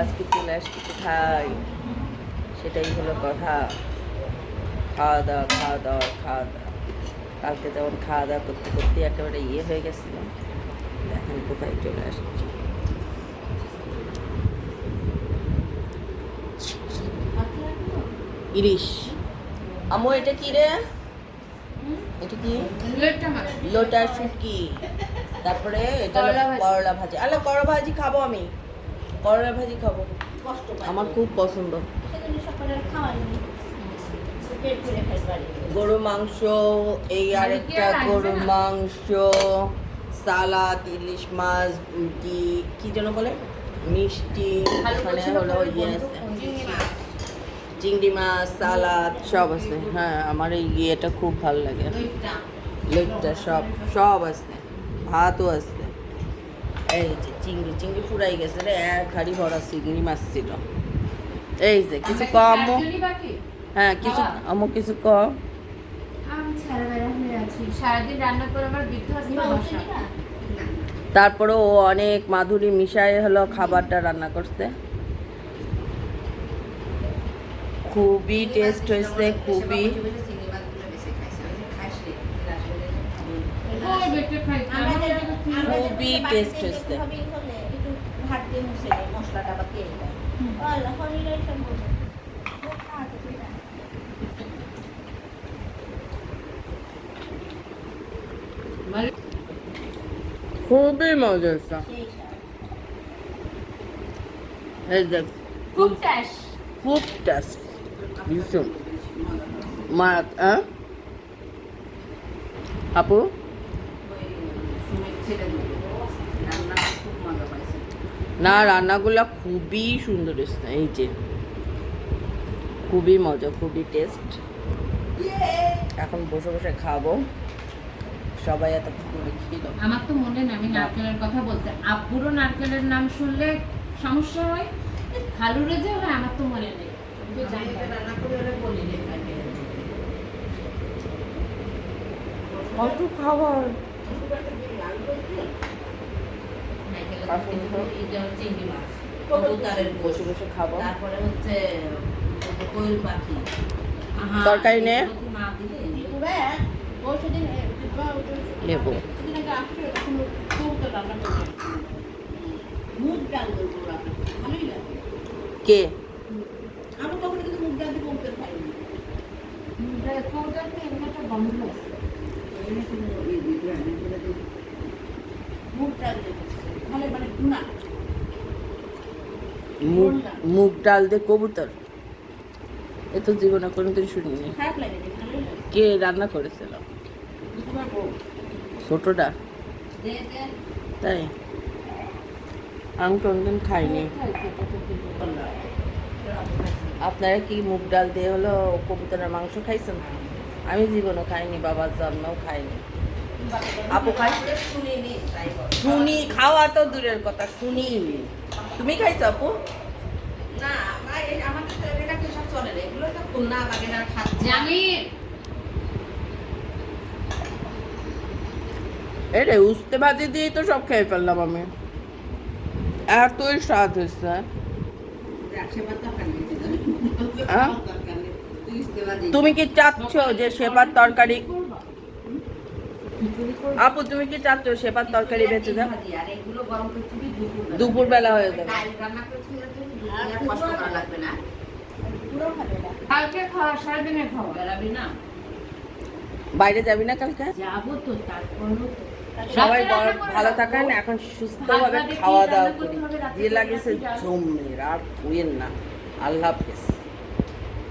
আজকে চলে আসছি কোথায়? সেটাই হলো কথা। খাওয়া দাওয়া খাওয়া দাওয়া খাওয়া দাওয়া। কালকে যেমন খাওয়া দাওয়া করতে করতে একেবারে ইয়ে হয়ে গেছিল এখন কোথায় চলে আসছি? ইলিশ আমু এটা কি রে? এটা কি? লোটা শুটকি। তারপরে এটা করলা ভাজি। আরে করলা ভাজি খাব আমি। করলা ভাজি খাব। আমার খুব পছন্দ। গরু মাংস এই আরেকটা গরু মাংস সালাদ ইলিশ মাছ কি কি যেন বলে? মিষ্টি ওখানে হলো ইয়ে আছে। চিংড়ি মাছ। সালাদ সব আছে। হ্যাঁ আমার এই ইয়েটা খুব ভালো লাগে। লেগটা সব সব আছে। ভাতও আছে। এই যে চিংড়ি চিংড়ি ফুরাই গেছে রে এক হাড়ি ভরা চিংড়ি মাছ ছিল। এই যে কিছু কম হ্যাঁ কিছু আমু কিছু কম আমার তারপরে ও অনেক মাধুরী মিশাই হলো খাবারটা রান্না করতে। খুবই টেস্ট হয়েছে খুবই ওই বেটে খাই আমি ওটাকে কি খুবই টেস্ট হয়েছে খুবই মজা হয়েছে। এই দেখ। খুব খুব টেস্ট ভীষণ। মা হ্যাঁ আপু? না রান্নাগুলো খুবই সুন্দর এসছে এই যে। খুবই মজা খুবই টেস্ট এখন বসে বসে খাব। সবাই এত করে আমার তো মনে নেই আমি নারকেলের কথা বলতে আব্বুরও নারকেলের নাম শুনলে সমস্যা হয় খালুরে যে হয় আমার তো মনে নেই। আমি তো না। কত খাবার বসে বসে খাব। তারপরে হচ্ছে কোয়েল পাখি। তরকারি নে মা দিলে লেবু। কে? আমি কখনো কিন্তু মুগ ডাল মুগ ডাল ভুনা মুগ ডাল দিয়ে কবুতর? এ তো জীবনে কোনোদিন শুনিনি। কে রান্না করেছিল? ছোটটা? দে দে তাই? আমি কোনোদিন খাইনি। আপনারা কি মুগ ডাল দিয়ে হলো কবুতরের মাংস খাইছেন? আমি জীবনে খাইনি, বাবার জন্মেও খাইনি। আপু খাই শুনিনি শুনি খাওয়া তো দূরের কথা শুনি। তুমি খাইছো আপু? এটা উস্তে ভাজি দিয়েই তো সব খেয়ে ফেললাম আমি। এতই স্বাদ হয়েছে। হ্যাঁ? তুমি কি চাচ্ছ যে সেবার তরকারি আপু তুমি কি চাচ্ছ সেবার তরকারি বেঁচে দাও দুপুরবেলা। দুপুরবেলা হয়ে যাবে। দুপুরে বাইরে যাবি না কালকে? যাব তো তারপরও সবাই ভালো। থাকেন এখন সুস্থভাবে খাওয়া দাওয়া করি। দিয়ে লাগেছে জমের আর কুয়েন না। আল্লাহ হাফেজ।